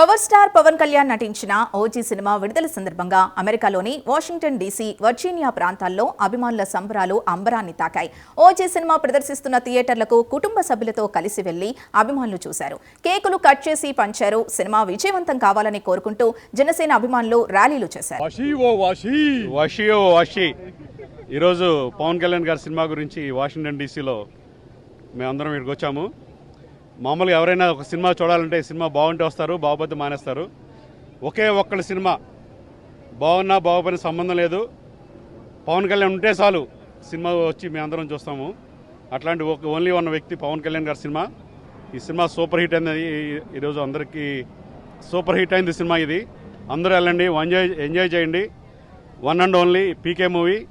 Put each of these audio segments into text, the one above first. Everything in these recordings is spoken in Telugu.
పవర్ స్టార్ పవన్ కళ్యాణ్ నటించిన ఓజీ సినిమా విడుదల సందర్భంగా అమెరికాలోని వాషింగ్టన్ డీసీ వర్జీనియా ప్రాంతాల్లో అభిమానుల సంబరాలు అంబరాన్ని తాకాయి. ఓజీ సినిమా ప్రదర్శిస్తున్న థియేటర్లకు కుటుంబ సభ్యులతో కలిసి వెళ్ళి అభిమానులు చూశారు. కేకులు కట్ చేసి పంచారు. సినిమా విజయవంతం కావాలని కోరుకుంటూ జనసేన అభిమానులు ర్యాలీలు చేశారు. ఈరోజు పవన్ కళ్యాణ్ గారి సినిమా గురించి వాషింగ్టన్ డీసీలో మేమందరం ఇక్కడికి వచ్చాము. మామూలుగా ఎవరైనా ఒక సినిమా చూడాలంటే సినిమా బాగుంటే వస్తారు బాగుపోతే మానేస్తారు. ఒకే ఒక్కడి సినిమా బాగున్నా బాగుపోయిన సంబంధం లేదు. పవన్ కళ్యాణ్ ఉంటే చాలు సినిమా వచ్చి మేమందరం చూస్తాము. అట్లాంటి ఒక ఓన్లీ ఉన్న వ్యక్తి పవన్ కళ్యాణ్ గారి సినిమా. ఈ సినిమా సూపర్ హిట్ అయింది. ఈ- ఈరోజు అందరికీ సూపర్ హిట్ అయింది సినిమా ఇది. అందరూ వెళ్ళండి ఎంజాయ్ ఎంజాయ్ చేయండి. One and only PK movie.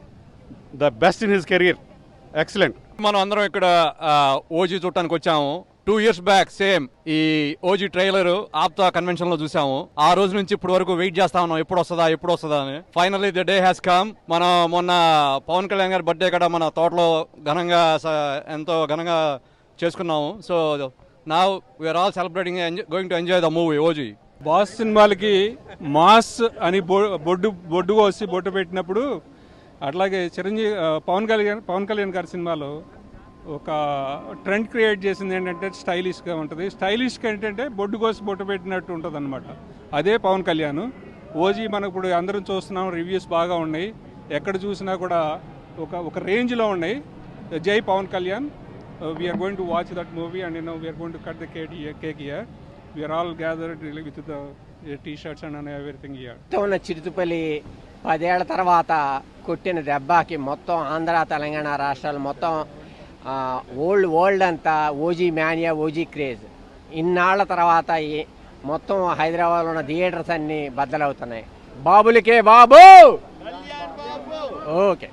The best in his career excellent. మనం అందరం ఇక్కడ ఓజీ చూడటానికి వచ్చాము. టూ ఇయర్స్ బ్యాక్ సేమ్ ఈ ఓజీ ట్రైలర్ ఆప్తా కన్వెన్షన్లో చూసాము. ఆ రోజు నుంచి ఇప్పటి వరకు వెయిట్ చేస్తా ఉన్నాం. ఎప్పుడు వస్తుందా ఎప్పుడు వస్తుందా అని. Finally the day has come మనం మొన్న పవన్ కళ్యాణ్ గారి బర్త్డే కూడా మన తోటలో ఘనంగా స- ఎంతో ఘనంగా చేసుకున్నాము. సో నా we are all celebrating going to enjoy the movie OG. Boss సినిమాలకి మాస్ అని బొ- బొడ్డు బొడ్డు కోసి బొట్టు పెట్టినప్పుడు అట్లాగే చిరంజీవి పవన్ కళ్యాణ్ పవన్ కళ్యాణ్ గారి సినిమాలో ఒక ట్రెండ్ క్రియేట్ చేసింది ఏంటంటే స్టైలిష్గా ఉంటుంది. స్టైలిష్గా ఏంటంటే బొడ్డు కోసి బొట్టు పెట్టినట్టు ఉంటుంది అనమాట అదే పవన్ కళ్యాణ్. ఓజీ మనకు ఇప్పుడు అందరం చూస్తున్నాం రివ్యూస్ బాగా ఉన్నాయి. ఎక్కడ చూసినా కూడా ఒక ఒక రేంజ్లో ఉన్నాయి. జై Pawan Kalyan. We are going to watch that movie and no we are going to cut the cake cake here we are all gathered with the T shirts and everything here చుట్టూ చిరుతుపల్లి పదేళ్ళ తర్వాత కొట్టిన దెబ్బకి మొత్తం ఆంధ్ర తెలంగాణ రాష్ట్రాలు మొత్తం ఓల్డ్ వరల్డ్ అంతా ఓజీ మ్యానియా ఓజీ క్రేజ్ ఇన్నాళ్ళ తర్వాత మొత్తం హైదరాబాద్లో ఉన్న థియేటర్స్ అన్ని బద్దలవుతున్నాయి. బాబులకే బాబు! ఓకే.